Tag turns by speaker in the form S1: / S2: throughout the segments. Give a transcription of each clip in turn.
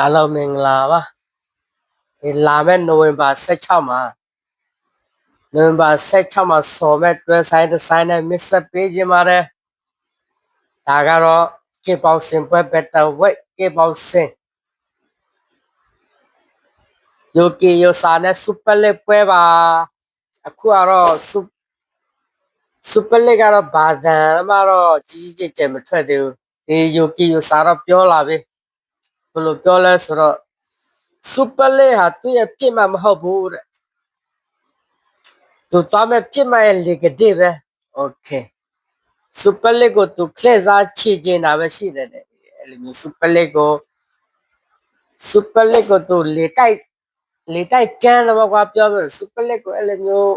S1: အားလုံးမင်္ဂလာပါဒီလာမယ့်နိုဝင်ဘာ16မှာနိုဝင်ဘာ16မှာဆော်မဲ့တွဲဆိုင်ဒီဇိုင်းနဲ့ mix up ပေးခြင်းပါတယ်ဒါကတော့ကေပေါစင်ပွဲ better way ကေပေါစင်ယိုကီယိုစာနဲ့ super leg ပွဲပါအခုကတော့ super super leg ကတော့ဘာသာမှတော့ကြီးကြီးကျယ်ကျယ်မထွက်သေးဘူးဒီယိုကီယိုစာတော့ပြောလာပြီ ဘယ်လိုပြောလဲဆိုတော့ super leg ဟာသူ့ရဲ့ပြစ်မှမဟုတ်ဘူးတဲ့သူသွားမဲ့ပြစ်မှရဲ့ negative ပဲ okay super leg ကိုသူခလက်စားချေကျင်တာပဲရှိတယ်တဲ့အဲ့လိုမျိုး super leg ကို super leg ကိုသူလေတိုက်လေတိုက်ကျန်းတော့ကွာပြောမယ် super leg ကိုအဲ့လိုမျိုး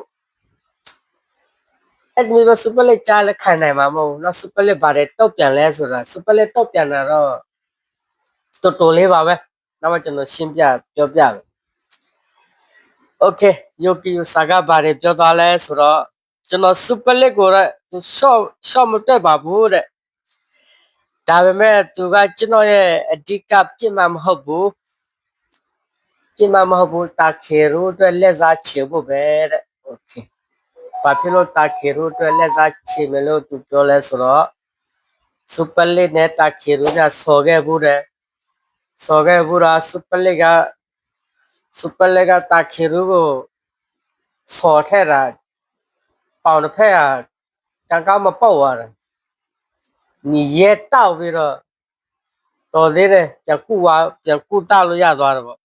S1: အဲ့ဒီမျိုး super leg ကြားလက်ခံနိုင်မှာမဟုတ်ဘူးเนาะ super leg ပါတယ်တောက်ပြန်လဲဆိုတာ super leg တောက်ပြန်တာတော့ တော်တော်လေးပါပဲနောက်မှကျွန်တော်ရှင်းပြပြောပြမယ် Okay ယိုကီယိုစာကပါတယ်ပြောသွားလဲဆိုတော့ကျွန်တော် super leg ကိုတော့သူ short short မတက်ပါဘူးတဲ့ဒါပေမဲ့သူကကျွန်တော်ရဲ့အဓိကပြစ်မှမဟုတ်ဘူးပြစ်မှမဟုတ်ဘူးတာခေရိုအတွက်လက်စားချေဖို့ပဲတဲ့ Okay ဘာဖြစ်လို့တာခေရိုအတွက်လက်စားချေမလို့သူပြောလဲဆိုတော့ super leg နဲ့တာခေရိုကဆော်ခဲ့ဘူးတဲ့ ဆော်ခဲ့ဘူးလား super leg က super leg ကတာခေရိုကိုဆော်ထက်တာပေါင်တစ်ဖက်ကကံကောင်းမပုတ်သွားတယ်ညီရဲတောက်ပြီးတော့တော်သေးတယ်ပြန်ကူသွားပြန်ကူတောက်လို့ရသွားတယ်ပေါ့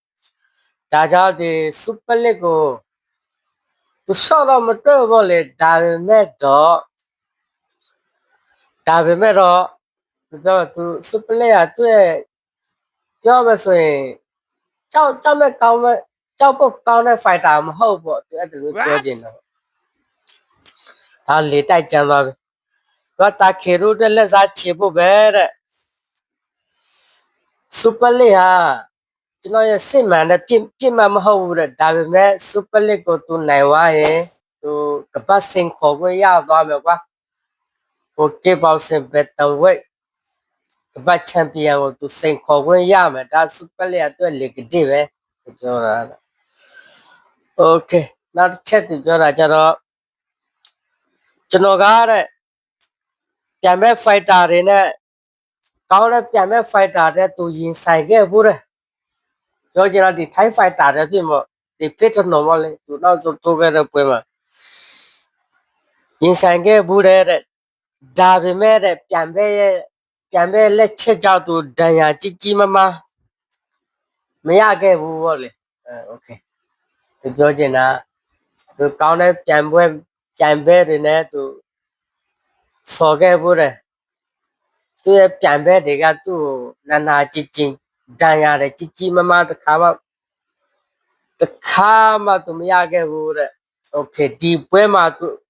S1: ဒါကြောင့်ဒီ super leg ကိုသူဆော့တော့မတွေ့ဘူးလေဒါပေမဲ့တော့ဒါပေမဲ့တော့ပြောသူ super leg ကသူ့ရဲ့ ပြောမဆိုရင်ကြောက်ကြောက်မဲ့ကောင်းမဲ့ကြောက်ဖို့ကောင်းတဲ့ fighter မဟုတ်ပေါ့သူအဲ့ဒါလိုပြောချင်တယ်ဒါလေတိုက်ကြမ်းသွားပြီတော့တာခေရိုတဲ့လက်စားချေဖို့ပဲတဲ့ super leg ဟာကျွန်တော်ရဲ့စစ်မှန်တဲ့ပြစ်ပြစ်မှတ်မဟုတ်ဘူးတဲ့ဒါပေမဲ့ super leg ကိုသူနိုင်သွားရင်သူကပတ်စင်ခေါ်ခွင့်ရသွားမယ်ကွာဟိုကေပေါစင်ဘက်တဝက် ကပတ်ချန်ပီယံကိုသူစိန်ခေါ်ခွင့်ရမယ်ဒါ super leg အတွက် negative ပဲသူပြောတာတဲ့ okay နောက်တစ်ချက်သူပြောတာကြတော့ကျွန်တော်ကတဲ့ပြန်မဲ့ fighter တွေနဲ့ကောင်းတဲ့ပြန်မဲ့ fighter တဲ့သူရင်ဆိုင်ခဲ့ဘူးတဲ့ပြောချင်တာဒီ Thai fighter တဲ့ဖြစ်မို့ဒီ pit normal လေသူနောက်ဆုံးထိုးခဲ့တဲ့ပွဲမှာရင်ဆိုင်ခဲ့ဘူးတဲ့ဒါပေမဲ့တဲ့ပြန်မဲ့ရဲ့ ပြန်မဲ့လက်ချက်ကြောင့်သူဒဏ်ရာကြီးကြီးမားမားမရခဲ့ဘူးပေါ့လေအဲ okay သူပြောချင်တာသူကောင်းတဲ့ပြန်ပွဲပြန်ပွဲတွေနဲ့သူဆော်ခဲ့ဘူးတဲ့သူရဲ့ပြန်ပွဲတွေကသူ့ကိုနာနာကြည်ကြည်ဒဏ်ရာတွေကြီးကြီးမားမားတစ်ခါမှတစ်ခါမှသူမရခဲ့ဘူးတဲ့ okay ဒီပွဲမှာသူသူ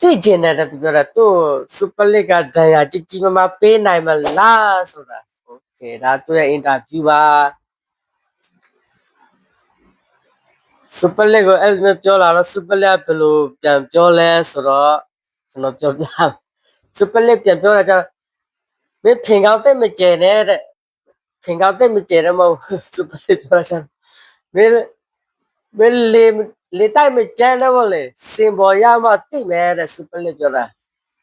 S1: သိကျင်တယ်တဲ့သူပြောတာသူစူပါလစ်ကဒဏ်ရာကြီးကြီးမားမားပေးနိုင်မလားဆိုတာ okay ဒါသူရဲ့အင်တာဗျူးပါစူပါလက်ကိုအဲ့လိုပြောလာတော့စူပါလက်ဘယ်လိုပြန်ပြောလဲဆိုတော့ကျွန်တော်ပြောပြစူပါလက်ပြန်ပြောတာကျတော့မင်းဖင်ကောင်းတဲ့မကျဲနဲ့တဲ့ဖင်ကောင်းတဲ့မကျဲတော့မဟုတ်စူပါလက်ပြောတာကျမင်းမင်းလေ လေတိုက်မကျဲတော့လေစင်ပေါ်ရမှသိမယ်တဲ့စူပါလက်ပြောတာ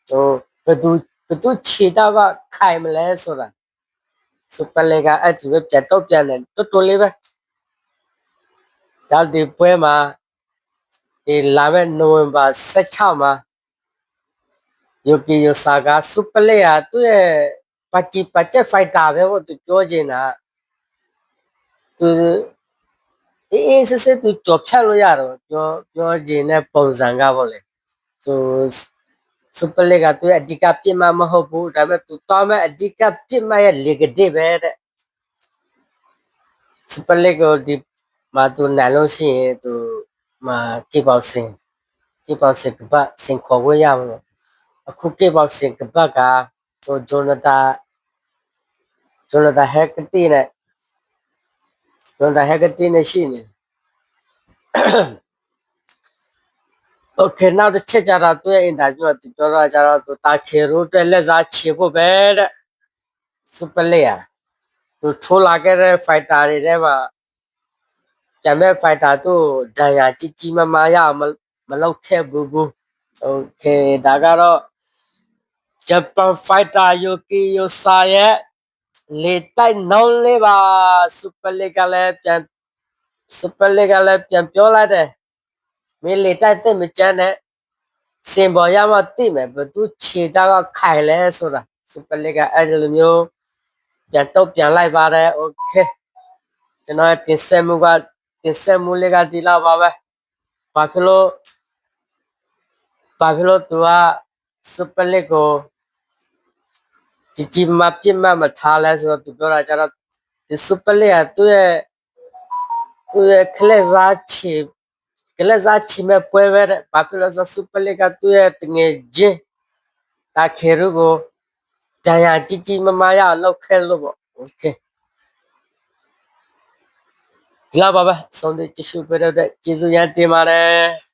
S1: ဟိုဘယ်သူဘယ်သူခြေတော့ကခိုင်မလဲဆိုတာစူပါလက်ကအဲ့ဒီပဲပြန်တော့ပြန်တယ်တော်တော်လေးပဲဒါဒီပွဲမှာဒီလာမယ့်နိုဝင်ဘာ16မှာယိုကီယိုဆာကစူပလေယာသူ့ရဲ့ပါချီပါချက်ဖိုက်တာပဲဟိုသူပြောချင်တာသူ အေးအေးစစ်စစ်သူကြော်ဖြတ်လို့ရတော့ပြောပြောချင်တဲ့ပုံစံကပေါ့လေသူစူပလေကသူရဲ့အဓိကပြစ်မှမဟုတ်ဘူးဒါပေမဲ့သူသွားမဲ့အဓိကပြစ်မှရဲ့ negative ပဲတဲ့စူပလက်ကိုဒီမှာသူနိုင်လို့ရှိရင်သူမှာကေပေါစင်ကေပေါစင်ကပတ်စင်ခေါ်ဝရမလို့အခုကေပေါစင်ကပတ်ကဟိုဂျိုနတာဂျိုနတာဟက်ကတီနဲ့ Donde hay Argentina and China. okay, now the check out to in that you are the dollar out to Takiru to Leza Chibu bed super layer. To two lager fight are ever. Jamel fight out to Daya Chichima Maya Maloke Bubu. Okay, Dagaro Japan fighter Yuki Yosaye. လေတိုက်နှောင်းလေးပါ Super League ကလည်းပြန် Super League ကလည်းပြန်ပြောလိုက်တယ်မင်းလေတိုက်တဲ့မကြမ်းနဲ့စင်ပေါ်ရမှသိမယ်ဘသူခြေတောက်ကခိုင်လဲဆိုတာ Super League ကအဲ့ဒီလိုမျိုးပြန်တော့ပြန်လိုက်ပါတယ် okay ကျွန်တော်ရဲ့တင်ဆက်မှုကတင်ဆက်မှုလေးကဒီလောက်ပါပဲဘာဖြစ်လို့ဘာဖြစ်လို့သူက Super League ကို ကြီးကြီးမပြစ်မမထားလဲဆိုတော့သူပြောတာကျတော့ဒီ super league ကသူ့ရဲ့သူ့ရဲ့ကလစ်စားချီကလစ်စားချီမဲ့ပွဲပဲတဲ့ဘာဖြစ်လို့လဲဆိုတော့ super league ကသူ့ရဲ့တငယ်ချင်းတာခေရုကိုဒဏ်ရာကြီးကြီးမမရအောင်လုပ်ခဲ့လို့ပေါ့ okay ဒီလောက်ပါပဲဆုံးတဲ့ကြည့်ရှုပေးတဲ့အတွက်ကျေးဇူးရတင်ပါတယ်